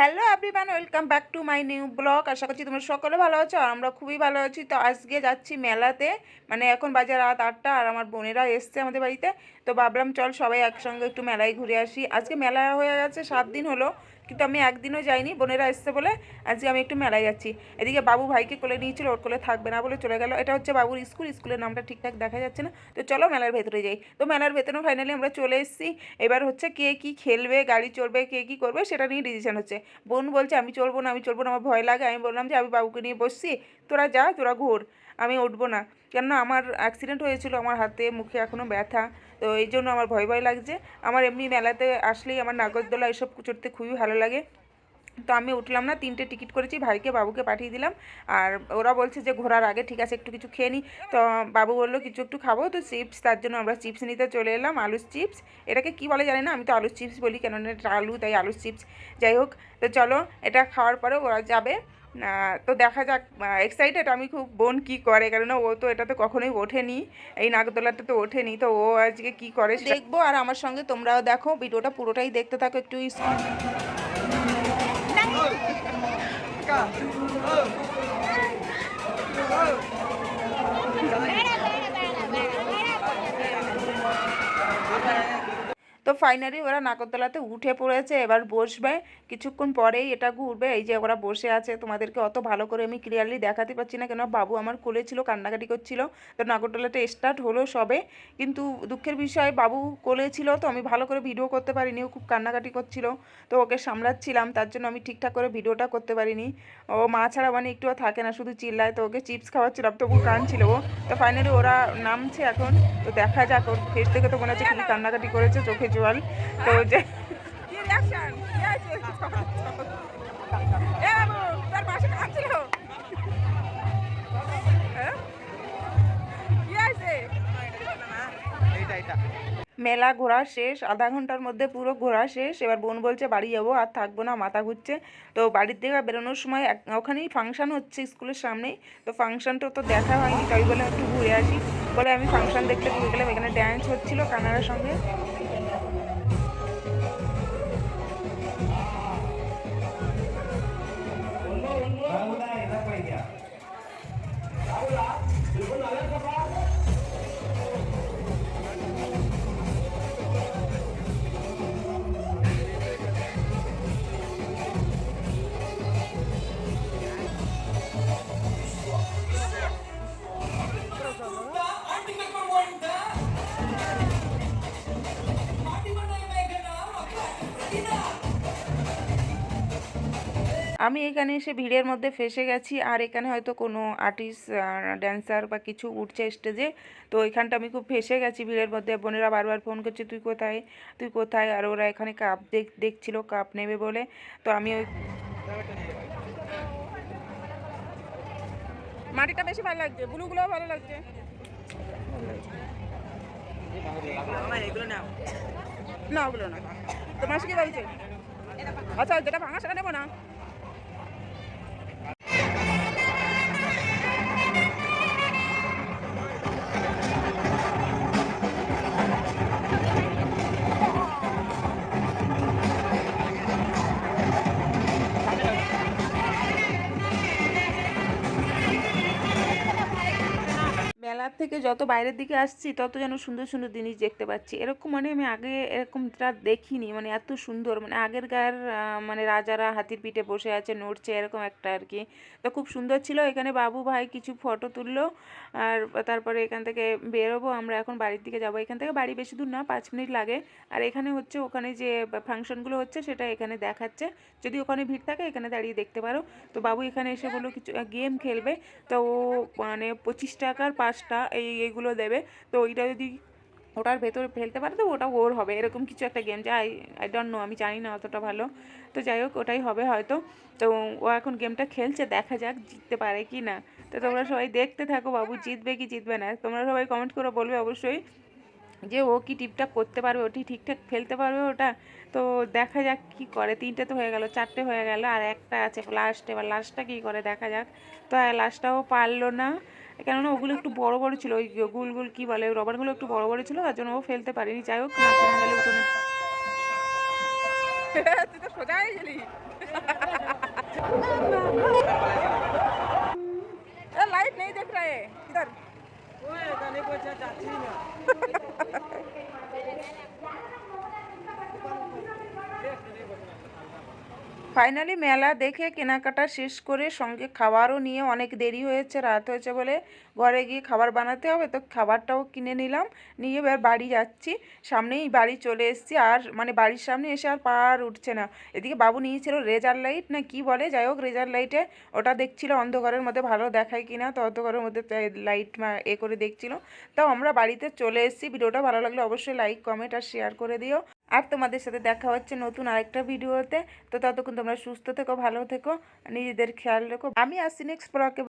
Hello everyone, welcome back to my new blog. আশা করছি তোমরা সকলে ভালো আছো আর আমরা খুবই ভালো আছি। তো আজকে যাচ্ছি মেলাতে মানে এখন বাজার রাত আটটা আর আমার বোনেরা এসছে আমাদের বাড়িতে। তো ভাবলাম চল সবাই একসঙ্গে একটু মেলায় ঘুরে আসি। আজকে মেলা হয়ে গেছে, সাত দিন হলো। কিন্তু আমি একদিনও যাইনি, বোনেরা এসছে বলে আজকে আমি একটু মেলায় যাচ্ছি। এদিকে বাবু ভাইকে কোলে নিয়েছিল, ওর কোলে থাকবে না বলে চলে গেল। এটা হচ্ছে বাবুর স্কুল, স্কুলের নামটা ঠিকঠাক দেখা যাচ্ছে না। তো চলো মেলার ভেতরে যাই। তো মেলার ভেতরেও ফাইনালি আমরা চলে এসেছি। এবার হচ্ছে কে কি খেলবে, গাড়ি চড়বে, কে কি করবে সেটা নিয়ে ডিসিশন হচ্ছে। বোন বলছে, আমি চলবো না, আমি চলবো না, আমার ভয় লাগে। আমি বললাম যে, আমি বাবুকে নিয়ে বসছি। তোরা যা, তোরা ঘোর। আমি উঠবো না। কেননা আমার অ্যাক্সিডেন্ট হয়েছিল, আমার হাতে, মুখে এখনও ব্যথা। তো এই জন্য আমার ভয় ভয় লাগছে। আমার এমনি মেলাতে আসলেই আমার নাগরদোলা এসব চড়তে খুবই ভালো লাগে। তো আমি উঠলাম না, তিনটে টিকিট করেছি, ভাইকে, বাবুকে পাঠিয়ে দিলাম। আর ওরা বলছে যে ঘোরার আগে ঠিক আছে, একটু কিছু খেয়ে নিই তো বাবু বলল, কিছু একটু খাব? তো চিপস, তার জন্য আমরা চিপস নিতে চলে এলাম, আলুর চিপস। এটাকে কি বলে জানি না, আমি তো আলুর চিপস বলি, কেননা এটা আলু, তাই আলুর চিপস। যাই হোক, তো চলো, এটা খাওয়ার পরে ওরা যাবে। তো দেখা যাক এক্সাইটেড আমি খুব বোন কি করে কেননা ও তো এটাতে কখনোই ওঠেনি এই নাগদোলাতে তো ওঠেনি তো ও আজকে কি করে দেখব আর আমার সঙ্গে তোমরাও দেখো ভিডিওটা পুরোটাই দেখতে থাকো একটু তো ফাইনালি ওরা নাগরদোলাতে উঠে পড়েছে এবার বসবে। কিছুক্ষণ পরেই এটা ঘুরবে এই যে ওরা বসে আছে তোমাদেরকে অত ভালো করে আমি ক্লিয়ারলি দেখাতে পারছি না কেন বাবু আমার কোলে ছিল কান্নাকাটি করছিল তো নাগরদোলাটা স্টার্ট হলো সবে। কিন্তু দুঃখের বিষয় বাবু কোলে ছিল তো আমি ভালো করে ভিডিও করতে পারিনি ও খুব কান্নাকাটি করছিল তো ওকে সামলাচ্ছিলাম তার জন্য আমি ঠিকঠাক করে ভিডিওটা করতে পারিনি। ও মা ছাড়া মানে একটুও থাকে না শুধু চিল্লায় তো ওকে চিপস খাওয়াচ্ছিলাম তবু কানছিল ও। তো ফাইনালি ওরা নামছে এখন তো দেখা যাক ওর ফেস থেকে তো মনে হচ্ছে খুবই কান্নাকাটি করেছে চোখে পাশে কাঁদছিল হ্যাঁ? মেলা ঘোরা শেষ আধা ঘণ্টার মধ্যে পুরো ঘোরা শেষ। এবার বোন বলছে বাড়ি যাব আর থাকব না মাথা ঘুরছে। তো বাড়ির থেকে বেরোনোর সময় ওখানেই ফাংশন হচ্ছে স্কুলের সামনেই। তো ফাংশনটা তো দেখা হয়নি তাই বলে একটু ঘুরে আসি। বলে আমি ফাংশন দেখতে ঘুরে গেলাম এখানে ড্যান্স হচ্ছিল কানাডার সঙ্গে। আমি এখানে এসে ভিড়ের মধ্যে ফেসে গেছি, আর এখানে হয়তো কোনো আর্টিস্ট ড্যান্সার বা কিছু উঠছে স্টেজে তো এখানটা আমি খুব ফেসে গেছি ভিড়ের মধ্যে। বোনেরা বারবার ফোন করছে, তুই কোথায়? তুই কোথায়? আর ওরা এখানে কাপ দেখ, দেখছিল কাপ নেবে বলে। তো আমি ওই মাটিটা বেশি ভালো লাগছে ব্লুগুলো ভালো লাগছে। না, ওগুলো না। তোমার কি বলছে আচ্ছা যেটা ভাঙা সেটা নেব না। মেলার থেকে যত বাইরের দিকে আসছি তত যেন সুন্দর সুন্দর জিনিস দেখতে পাচ্ছি। এরকম মানে আমি আগে এরকমটা দেখিনি মানে এত সুন্দর। মানে আগেরকার আহ, মানে রাজারা হাতির পিঠে বসে আছে নড়ছে এরকম একটা আর কি। তো খুব সুন্দর ছিল। এখানে বাবু ভাই কিছু ফটো তুললো আর তারপরে এখান থেকে বেরোবো। আমরা এখন বাড়ির দিকে যাব। এখান থেকে বাড়ি বেশি দূর না পাঁচ মিনিট লাগে। আর এখানে হচ্ছে ওখানে যে ফাংশনগুলো হচ্ছে সেটা এখানে দেখাচ্ছে। যদি ওখানে ভিড় থাকে এখানে দাঁড়িয়ে দেখতে পারো। তো বাবু এখানে এসে বলল কিছু গেম খেলবে। তো ও মানে পঁচিশ টাকার পাঁচটা এই, এইগুলো দেবে। তো ওইটা যদি ওটার ভেতরে ফেলতে পারে, তো ওটা ওর হবে। এরকম কিছু একটা গেম যা আই আই ডোন্ট নো আমি জানি না অতটা ভালো। তো যাই হোক, ওটাই হবে হয়তো। তো ও এখন গেমটা খেলছে, দেখা যাক জিততে পারে কি না। তো তোমরা সবাই দেখতে থাকো, বাবু জিতবে কি জিতবে না। তোমরা সবাই কমেন্ট করে বলবে অবশ্যই। যে ও কি টিপটা করতে পারবে ওটি ঠিকঠাক ফেলতে পারবে ওটা? তো দেখা যাক কি করে। তিনটে তো হয়ে গেল চারটে হয়ে গেল আর একটা আছে লাস্ট এবার লাস্টটা কী করে দেখা যাক। তো লাস্টটাও পারল না কেননা ওগুলো একটু বড় বড় ছিল ওই গুলগুল কী বলে রবারগুলো একটু বড় বড় ছিল তার জন্য ও ফেলতে পারেনি। যাই হোক না উঠোনে। তুই তো লাইট নেই দেখ রে Woi, tadi gue. ফাইনালি মেলা দেখে কেনাকাটা শেষ করে সঙ্গে খাবারও নিয়ে অনেক দেরি হয়েছে, রাত হয়েছে বলে ঘরে গিয়ে খাবার বানাতে হবে। তো খাবারটাও কিনে নিলাম, নিয়ে এবার বাড়ি যাচ্ছি। সামনেই বাড়ি চলে এসেছি, আর মানে বাড়ির সামনে এসে আর পার উঠছে না। এদিকে বাবু নিয়েছিল রেজার লাইট, না কি বলে, যাই হোক রেজার লাইটে ওটা দেখছিল, অন্ধকারের মধ্যে ভালো দেখায় কিনা, তো অন্ধকারের মধ্যে লাইট এ করে দেখছিল। তো আমরা বাড়িতে চলে এসেছি, ভিডিওটা ভালো লাগলে অবশ্যই লাইক, কমেন্ট আর শেয়ার করে দিও। আর তোমাদের সাথে দেখা হচ্ছে নতুন আরেকটা ভিডিওতে। তো ততক্ষণ তোমরা সুস্থ থেকো, ভালো থেকো নিজেদের খেয়াল রেখো। আমি আসছি নেক্সট ব্লকে